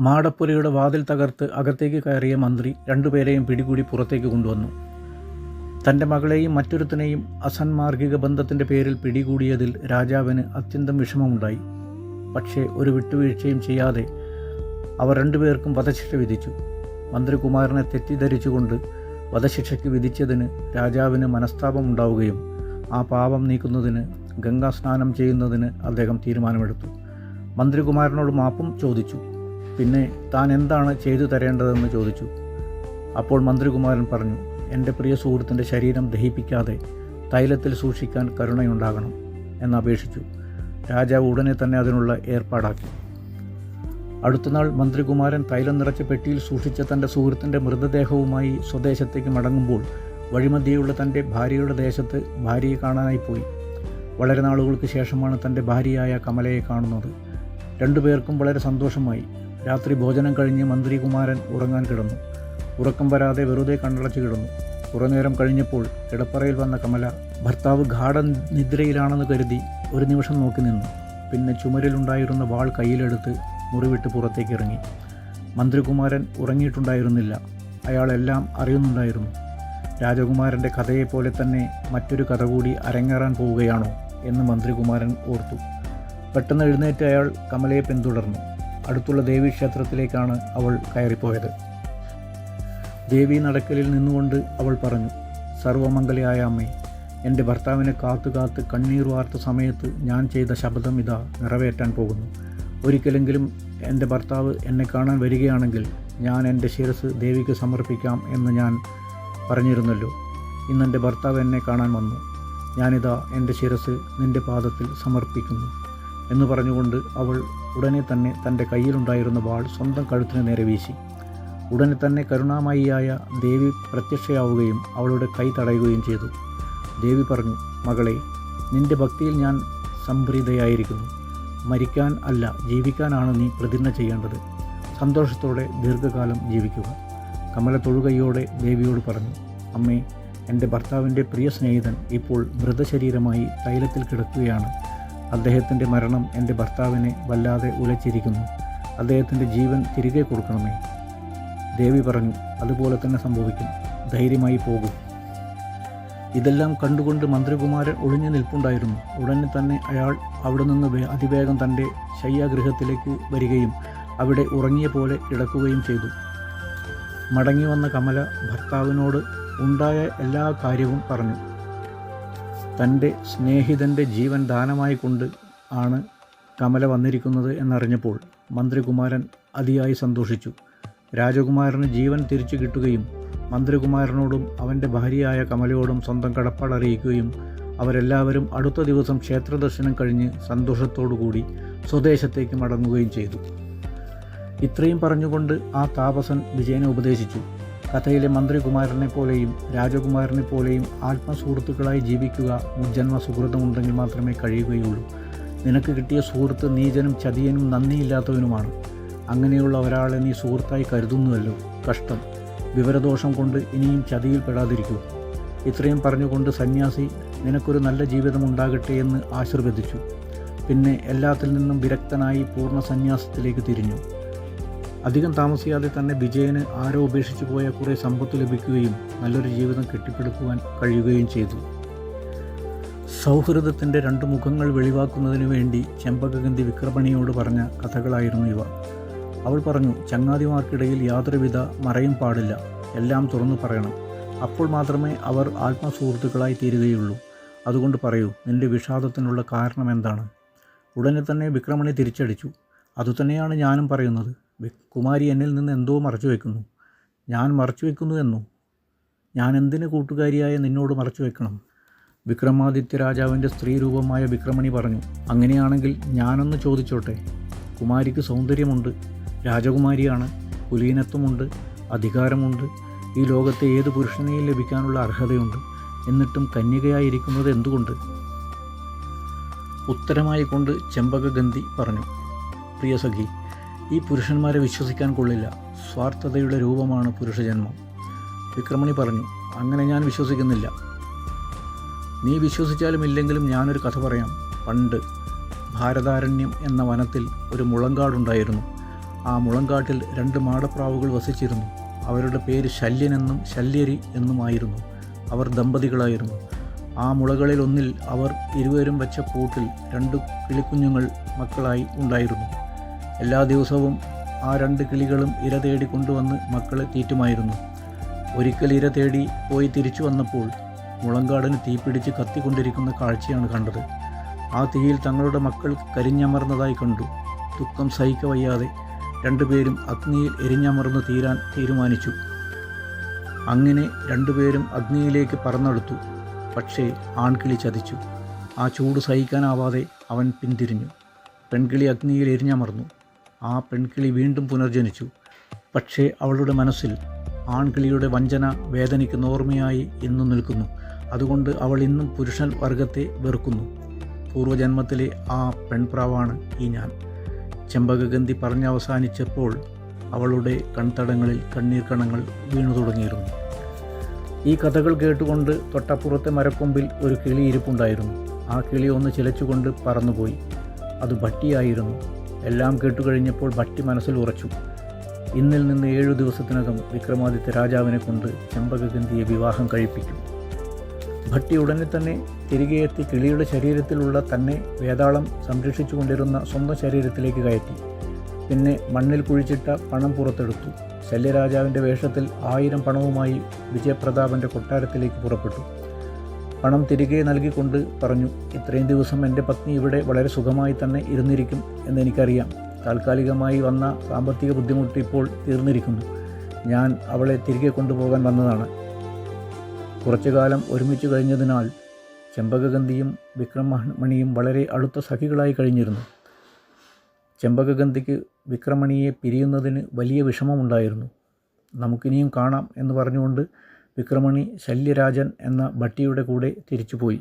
മാടപ്പുരയുടെ വാതിൽ തകർത്ത് അകത്തേക്ക് കയറിയ മന്ത്രി രണ്ടുപേരെയും പിടികൂടി പുറത്തേക്ക് കൊണ്ടുവന്നു. തന്റെ മകളെയും മറ്റൊരുത്തനെയും അസന്മാർഗിക ബന്ധത്തിന്റെ പേരിൽ പിടികൂടിയതിൽ രാജാവിന് അത്യന്തം വിഷമമുണ്ടായി. പക്ഷേ ഒരു വിട്ടുവീഴ്ചയും ചെയ്യാതെ അവർ രണ്ടുപേർക്കും വധശിക്ഷ വിധിച്ചു. മന്ത്രികുമാരനെ തെറ്റിദ്ധരിച്ചുകൊണ്ട് വധശിക്ഷയ്ക്ക് വിധിച്ചതിന് രാജാവിന് മനസ്താപമുണ്ടാവുകയും ആ പാപം നീക്കുന്നതിന് ഗംഗാസ്നാനം ചെയ്യുന്നതിന് അദ്ദേഹം തീരുമാനമെടുത്തു. മന്ത്രികുമാരനോട് മാപ്പും ചോദിച്ചു. പിന്നെ താൻ എന്താണ് ചെയ്തു തരേണ്ടതെന്ന് ചോദിച്ചു. അപ്പോൾ മന്ത്രികുമാരൻ പറഞ്ഞു എന്റെ പ്രിയ സുഹൃത്തിന്റെ ശരീരം ദഹിപ്പിക്കാതെ തൈലത്തിൽ സൂക്ഷിക്കാൻ കരുണയുണ്ടാകണം എന്നപേക്ഷിച്ചു രാജാവ് ഉടനെ തന്നെ അതിനുള്ള ഏർപ്പാടാക്കി. അടുത്തനാൾ മന്ത്രികുമാരൻ തൈലം നിറച്ച പെട്ടിയിൽ സൂക്ഷിച്ച തന്റെ സുഹൃത്തിന്റെ മൃതദേഹവുമായി സ്വദേശത്തേക്ക് മടങ്ങുമ്പോൾ വഴിമധ്യയുള്ള തന്റെ ഭാര്യയുടെ ദേശത്ത് ഭാര്യയെ കാണാനായി പോയി. വളരെ നാളുകൾക്ക് ശേഷമാണ് തന്റെ ഭാര്യയായ കമലയെ കാണുന്നത്. രണ്ടുപേർക്കും വളരെ സന്തോഷമായി. രാത്രി ഭോജനം കഴിഞ്ഞ് മന്ത്രികുമാരൻ ഉറങ്ങാൻ കിടന്നു. ഉറക്കം വരാതെ വെറുതെ കണ്ണടച്ച് കിടന്നു. കുറേ നേരം കഴിഞ്ഞപ്പോൾ കിടപ്പറയിൽ വന്ന കമല ഭർത്താവ് ഗാഠ നിദ്രയിലാണെന്ന് കരുതി ഒരു നിമിഷം നോക്കി നിന്നു. പിന്നെ ചുമരിലുണ്ടായിരുന്ന വാൾ കയ്യിലെടുത്ത് മുറിവിട്ട് പുറത്തേക്ക് ഇറങ്ങി. മന്ത്രികുമാരൻ ഉറങ്ങിയിട്ടുണ്ടായിരുന്നില്ല. അയാളെല്ലാം അറിയുന്നുണ്ടായിരുന്നു. രാജകുമാരന്റെ കഥയെപ്പോലെ തന്നെ മറ്റൊരു കഥ കൂടി അരങ്ങേറാൻ പോവുകയാണോ എന്ന് മന്ത്രികുമാരൻ ഓർത്തു. പെട്ടെന്ന് എഴുന്നേറ്റ് അയാൾ കമലയെ പിന്തുടർന്നു. അടുത്തുള്ള ദേവീക്ഷേത്രത്തിലേക്കാണ് അവൾ കയറിപ്പോയത്. ദേവി നടക്കലിൽ നിന്നുകൊണ്ട് അവൾ പറഞ്ഞു സർവമംഗലയായ അമ്മേ എന്റെ ഭർത്താവിനെ കാത്തു കാത്ത് കണ്ണീർ വാർത്ത സമയത്ത് ഞാൻ ചെയ്ത ശബ്ദം ഇതാ നിറവേറ്റാൻ പോകുന്നു. ഒരിക്കലെങ്കിലും എന്റെ ഭർത്താവ് എന്നെ കാണാൻ വരികയാണെങ്കിൽ ഞാൻ എന്റെ ശിരസ് ദേവിക്ക് സമർപ്പിക്കാം എന്ന് ഞാൻ പറഞ്ഞിരുന്നല്ലോ. ഇന്ന് എന്റെ ഭർത്താവ് എന്നെ കാണാൻ വന്നു. ഞാനിതാ എന്റെ ശിരസ് നിന്റെ പാദത്തിൽ സമർപ്പിക്കുന്നു. എന്ന് പറഞ്ഞുകൊണ്ട് അവൾ ഉടനെ തന്നെ തന്റെ കയ്യിലുണ്ടായിരുന്ന വാൾ സ്വന്തം കഴുത്തിന് നേരെ വീശി. ഉടനെ തന്നെ കരുണാമയിയായ ദേവി പ്രത്യക്ഷയാവുകയും അവളുടെ കൈ തടയുകയും ചെയ്തു. ദേവി പറഞ്ഞു മകളെ നിന്റെ ഭക്തിയിൽ ഞാൻ സംപ്രീതയായിരിക്കുന്നു. മരിക്കാൻ അല്ല ജീവിക്കാനാണ് നീ പ്രതിജ്ഞ ചെയ്യേണ്ടത്. സന്തോഷത്തോടെ ദീർഘകാലം ജീവിക്കുക. കമല തൊഴുകയോടെ ദേവിയോട് പറഞ്ഞു അമ്മേ എന്റെ ഭർത്താവിന്റെ പ്രിയ സ്നേഹിതൻ ഇപ്പോൾ മൃതശരീരമായി തൈലത്തിൽ കിടക്കുകയാണ്. അദ്ദേഹത്തിന്റെ മരണം എന്റെ ഭർത്താവിനെ വല്ലാതെ ഉലച്ചിരിക്കുന്നു. അദ്ദേഹത്തിന്റെ ജീവൻ തിരികെ കൊടുക്കണമേ. ദേവി പറഞ്ഞു അതുപോലെ തന്നെ സംഭവിക്കും. ധൈര്യമായി പോകൂ. ഇതെല്ലാം കണ്ടുകൊണ്ട് മന്ത്രികുമാരൻ ഒളിഞ്ഞു നിൽപ്പുണ്ടായിരുന്നു. ഉടനെ തന്നെ അയാൾ അവിടെ നിന്ന് അതിവേഗം തന്റെ ശയ്യാഗൃഹത്തിലേക്ക് വരികയും അവിടെ ഉറങ്ങിയ പോലെ കിടക്കുകയും ചെയ്തു. മടങ്ങി വന്ന കമല ഭർത്താവിനോട് ഉണ്ടായ എല്ലാ കാര്യവും പറഞ്ഞു. തന്റെ സ്നേഹിതന്റെ ജീവൻ ദാനമായി കൊണ്ട് ആണ് കമല വന്നിരിക്കുന്നത് എന്നറിഞ്ഞപ്പോൾ മന്ത്രികുമാരൻ അതിയായി സന്തോഷിച്ചു. രാജകുമാരന് ജീവൻ തിരിച്ചു കിട്ടുകയും മന്ത്രികുമാരനോടും അവന്റെ ഭാര്യയായ കമലയോടും സ്വന്തം കടപ്പാട് അറിയിക്കുകയും അവരെല്ലാവരും അടുത്ത ദിവസം ക്ഷേത്രദർശനം കഴിഞ്ഞ് സന്തോഷത്തോടുകൂടി സ്വദേശത്തേക്ക് മടങ്ങുകയും ചെയ്തു. ഇത്രയും പറഞ്ഞുകൊണ്ട് ആ താപസൻ വിജയനെ ഉപദേശിച്ചു. കഥയിലെ മന്ത്രികുമാരനെ പോലെയും രാജകുമാരനെ പോലെയും ആത്മസുഹൃത്തുക്കളായി ജീവിക്കുക മുജ്ജന്മ സുഹൃതമുണ്ടെങ്കിൽ മാത്രമേ കഴിയുകയുള്ളൂ. നിനക്ക് കിട്ടിയ സുഹൃത്ത് നീചനും ചതിയനും നന്ദിയില്ലാത്തവനുമാണ്. അങ്ങനെയുള്ള ഒരാളെ നീ സുഹൃത്തായി കരുതുന്നുവല്ലോ. കഷ്ടം. വിവരദോഷം കൊണ്ട് ഇനിയും ചതിയിൽ പെടാതിരിക്കൂ. ഇത്രയും പറഞ്ഞുകൊണ്ട് സന്യാസി നിനക്കൊരു നല്ല ജീവിതം ഉണ്ടാകട്ടെ എന്ന് ആശീർവദിച്ചു. പിന്നെ എല്ലാത്തിൽ നിന്നും വിരക്തനായി പൂർണ സന്യാസത്തിലേക്ക് തിരിഞ്ഞു. അധികം താമസിയാതെ തന്നെ വിജയന് ആരോ ഉപേക്ഷിച്ചു പോയ കുറേ സമ്പത്ത് ലഭിക്കുകയും നല്ലൊരു ജീവിതം കെട്ടിപ്പടുക്കുവാൻ കഴിയുകയും ചെയ്തു. സൗഹൃദത്തിന്റെ രണ്ട് മുഖങ്ങൾ വെളിവാക്കുന്നതിനു വേണ്ടി ചെമ്പകഗന്ധി വിക്രമണിയോട് പറഞ്ഞ കഥകളായിരുന്നു ഇവ. അവൾ പറഞ്ഞു ചങ്ങാതിമാർക്കിടയിൽ യാതൊരുവിധ മറയും പാടില്ല. എല്ലാം തുറന്നു പറയണം. അപ്പോൾ മാത്രമേ അവർ ആത്മസുഹൃത്തുക്കളായി തീരുകയുള്ളൂ. അതുകൊണ്ട് പറയൂ നിന്റെ വിഷാദത്തിനുള്ള കാരണം എന്താണ്? ഉടനെ തന്നെ വിക്രമണി തിരിച്ചടിച്ചു. അതുതന്നെയാണ് ഞാനും പറയുന്നത്. കുമാരി എന്നിൽ നിന്ന് എന്തോ മറച്ചു വയ്ക്കുന്നു ഞാൻ മറച്ചു വയ്ക്കുന്നു എന്നോ. ഞാൻ എന്തിന് കൂട്ടുകാരിയായ നിന്നോട് മറച്ചു വയ്ക്കണം വിക്രമാദിത്യ രാജാവിന്റെ സ്ത്രീ രൂപമായ വിക്രമണി പറഞ്ഞു അങ്ങനെയാണെങ്കിൽ ഞാനൊന്ന് ചോദിച്ചോട്ടെ. കുമാരിക്ക് സൗന്ദര്യമുണ്ട് രാജകുമാരിയാണ് കുലീനത്വമുണ്ട് അധികാരമുണ്ട് ഈ ലോകത്തെ ഏത് പുരുഷനെയും ലഭിക്കാനുള്ള അർഹതയുണ്ട്. എന്നിട്ടും കന്യകയായിരിക്കുന്നത് എന്തുകൊണ്ട്? ഉത്തരമായി കൊണ്ട് ചെമ്പകഗന്ധി പറഞ്ഞു പ്രിയ സഖി ഈ പുരുഷന്മാരെ വിശ്വസിക്കാൻ കൊള്ളില്ല. സ്വാർത്ഥതയുടെ രൂപമാണ് പുരുഷജന്മം. വിക്രമണി പറഞ്ഞു അങ്ങനെ ഞാൻ വിശ്വസിക്കുന്നില്ല. നീ വിശ്വസിച്ചാലും ഇല്ലെങ്കിലും ഞാനൊരു കഥ പറയാം. പണ്ട് ഭാരതാരണ്യം എന്ന വനത്തിൽ ഒരു മുളങ്കാടുണ്ടായിരുന്നു. ആ മുളങ്കാട്ടിൽ രണ്ട് മാടപ്രാവുകൾ വസിച്ചിരുന്നു. അവരുടെ പേര് ശല്യനെന്നും ശല്യരി എന്നുമായിരുന്നു. അവർ ദമ്പതികളായിരുന്നു. ആ മുളകളിൽ ഒന്നിൽ അവർ ഇരുവരും വെച്ച കൂട്ടിൽ രണ്ട് കിളിക്കുഞ്ഞുങ്ങൾ മക്കളായി ഉണ്ടായിരുന്നു. എല്ലാ ദിവസവും ആ രണ്ട് കിളികളും ഇര തേടി കൊണ്ടുവന്ന് മക്കളെ തീറ്റുമായിരുന്നു. ഒരിക്കൽ ഇര തേടി പോയി തിരിച്ചു വന്നപ്പോൾ മുളങ്കാടിന് തീപിടിച്ച് കത്തിക്കൊണ്ടിരിക്കുന്ന കാഴ്ചയാണ് കണ്ടത്. ആ തീയിൽ തങ്ങളുടെ മക്കൾ കരിഞ്ഞമർന്നതായി കണ്ടു. ദുഃഖം സഹിക്ക വയ്യാതെ രണ്ടുപേരും അഗ്നിയിൽ എരിഞ്ഞമർന്ന് തീരാൻ തീരുമാനിച്ചു. അങ്ങനെ രണ്ടുപേരും അഗ്നിയിലേക്ക് പറന്നെടുത്തു. പക്ഷേ ആൺകിളി ചതിച്ചു. ആ ചൂട് സഹിക്കാനാവാതെ അവൻ പിന്തിരിഞ്ഞു. പെൺകിളി അഗ്നിയിൽ എരിഞ്ഞമർന്നു. ആ പെൺകിളി വീണ്ടും പുനർജനിച്ചു. പക്ഷേ അവളുടെ മനസ്സിൽ ആൺകിളിയുടെ വഞ്ചന വേദനിക്കുന്ന ഓർമ്മയായി ഇന്നും നിൽക്കുന്നു. അതുകൊണ്ട് അവൾ ഇന്നും പുരുഷൻ വർഗത്തെ വെറുക്കുന്നു. പൂർവജന്മത്തിലെ ആ പെൺപ്രാവാണ് ഈ ഞാൻ. ചെമ്പകഗന്ധി പറഞ്ഞവസാനിച്ചപ്പോൾ അവളുടെ കൺതടങ്ങളിൽ കണ്ണീർ കണങ്ങൾ വീണു തുടങ്ങിയിരുന്നു. ഈ കഥകൾ കേട്ടുകൊണ്ട് തൊട്ടപ്പുറത്തെ മരക്കൊമ്പിൽ ഒരു കിളി ഇരിപ്പുണ്ടായിരുന്നു. ആ കിളി ഒന്ന് ചിലച്ചുകൊണ്ട് പറന്നുപോയി. അത് ഭട്ടിയായിരുന്നു. എല്ലാം കേട്ടുകഴിഞ്ഞപ്പോൾ ഭട്ടി മനസ്സിൽ ഉറച്ചു. ഇന്നിൽ നിന്ന് ഏഴു ദിവസത്തിനകം വിക്രമാദിത്യ രാജാവിനെ കൊണ്ട് ചെമ്പകഗന്ധിയെ വിവാഹം കഴിപ്പിക്കും. ഭട്ടി ഉടനെ തന്നെ തിരികെ എത്തി കിളിയുടെ ശരീരത്തിലുള്ള തന്നെ വേതാളം സംരക്ഷിച്ചു കൊണ്ടിരുന്ന സ്വന്തം ശരീരത്തിലേക്ക് കയറ്റി. പിന്നെ മണ്ണിൽ കുഴിച്ചിട്ട പണം പുറത്തെടുത്തു. ശല്യരാജാവിന്റെ വേഷത്തിൽ ആയിരം പണവുമായി വിജയപ്രതാപന്റെ കൊട്ടാരത്തിലേക്ക് പുറപ്പെട്ടു. പണം തിരികെ നൽകിക്കൊണ്ട് പറഞ്ഞു ഇത്രയും ദിവസം എന്റെ പത്നി ഇവിടെ വളരെ സുഖമായി തന്നെ ഇരുന്നിരിക്കും എന്നെനിക്കറിയാം താൽക്കാലികമായി വന്ന സാമ്പത്തിക ബുദ്ധിമുട്ട് ഇപ്പോൾ തീർന്നിരിക്കുന്നു. ഞാൻ അവളെ തിരികെ കൊണ്ടുപോകാൻ വന്നതാണ്. കുറച്ചു കാലം ഒരുമിച്ച് കഴിഞ്ഞതിനാൽ ചെമ്പകഗന്ധിയും വിക്രമമണിയും വളരെ അടുത്ത സഖികളായി കഴിഞ്ഞിരുന്നു. ചെമ്പകഗന്ധിക്ക് വിക്രമണിയെ പിരിയുന്നതിന് വലിയ വിഷമമുണ്ടായിരുന്നു. നമുക്കിനിയും കാണാം എന്ന് പറഞ്ഞുകൊണ്ട് വിക്രമണി ശല്യരാജൻ എന്ന ഭട്ടിയുടെ കൂടെ തിരിച്ചുപോയി.